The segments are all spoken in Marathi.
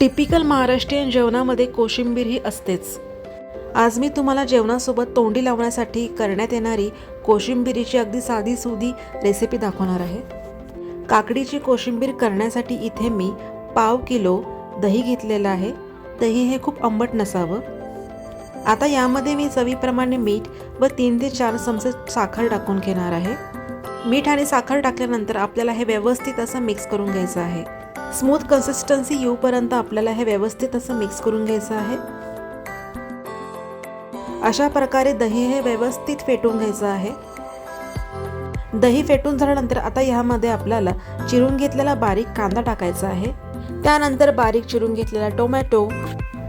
टिपिकल महाराष्ट्रीयन जेवणामध्ये कोशिंबीर ही असतेच. आज मी तुम्हाला जेवणासोबत तोंडी लावण्यासाठी करण्यात येणारी कोशिंबिरीची अगदी साधी सुधी रेसिपी दाखवणार आहे. काकडीची कोशिंबीर करण्यासाठी इथे मी पाव किलो दही घेतलेलं आहे. दही हे खूप आंबट नसावं. आता यामध्ये मी चवीप्रमाणे मीठ व तीन ते चार चमचे साखर टाकून घेणार आहे. मीठ आणि साखर टाकल्यानंतर आपल्याला हे व्यवस्थित असं मिक्स करून घ्यायचं आहे. स्मूथ कन्सिस्टन्सी येऊपर्यंत आपल्याला हे व्यवस्थित असं मिक्स करून घ्यायचं आहे. अशा प्रकारे दही हे व्यवस्थित फेटून घ्यायचं आहे. दही फेटून झाल्यानंतर आता ह्यामध्ये आपल्याला चिरून घेतलेला बारीक कांदा टाकायचा आहे. त्यानंतर बारीक चिरून घेतलेला टोमॅटो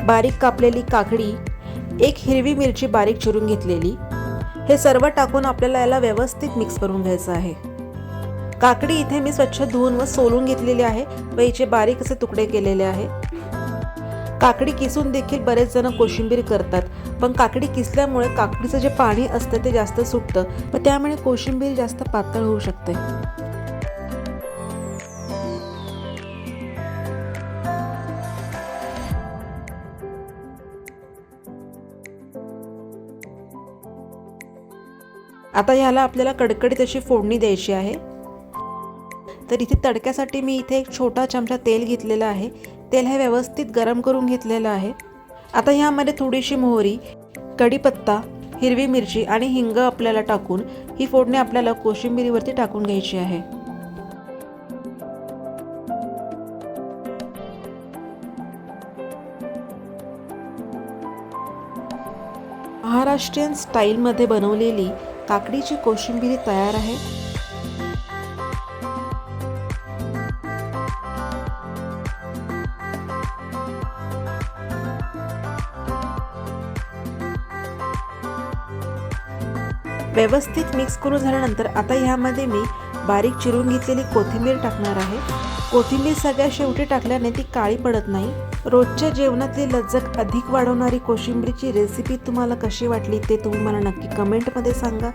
बारीक कापलेली काकडी एक हिरवी मिरची बारीक चिरून घेतलेली. हे सर्व टाकून आपल्याला याला व्यवस्थित मिक्स करून घ्यायचं आहे. काकडी इथे मी स्वच्छ धुवून व सोलून घेतलेली आहे. व हिचे बारीक असे तुकडे केलेले आहे. काकडी किसून देखील बरेच जण कोशिंबीर करतात. पण काकडी किसल्यामुळे काकडीचं जे पाणी असतं ते जास्त सुटतं. व त्यामुळे कोशिंबीर जास्त पातळ होऊ शकते. आता ह्याला आपल्याला कडकडीत अशी फोडणी द्यायची आहे. तर इथे तडक्यासाठी मी इथे एक छोटा चमचा तेल घेतलेला आहे. तेल हे व्यवस्थित गरम करून घेतलेलं आहे. आता ह्यामध्ये थोडीशी मोहरी कढीपत्ता हिरवी मिरची आणि हिंग आपल्याला टाकून ही फोडणी आपल्याला कोशिंबिरीवरती टाकून घ्यायची आहे. महाराष्ट्रीयन स्टाईलमध्ये बनवलेली काकडीची कोशिंबिरी तयार आहे. व्यवस्थित मिक्स करून झाल्यानंतर आता ह्यामध्ये मी बारीक चिरून घेतलेली कोथिंबीर टाकणार आहे. कोथिंबीर सगळ्या शेवटी टाकल्याने ती काळी पडत नाही. रोजच्या जेवणातली लज्जत अधिक वाढवणारी कोशिंबीरची रेसिपी तुम्हाला कशी वाटली ते तुम्ही मला नक्की कमेंटमध्ये सांगा.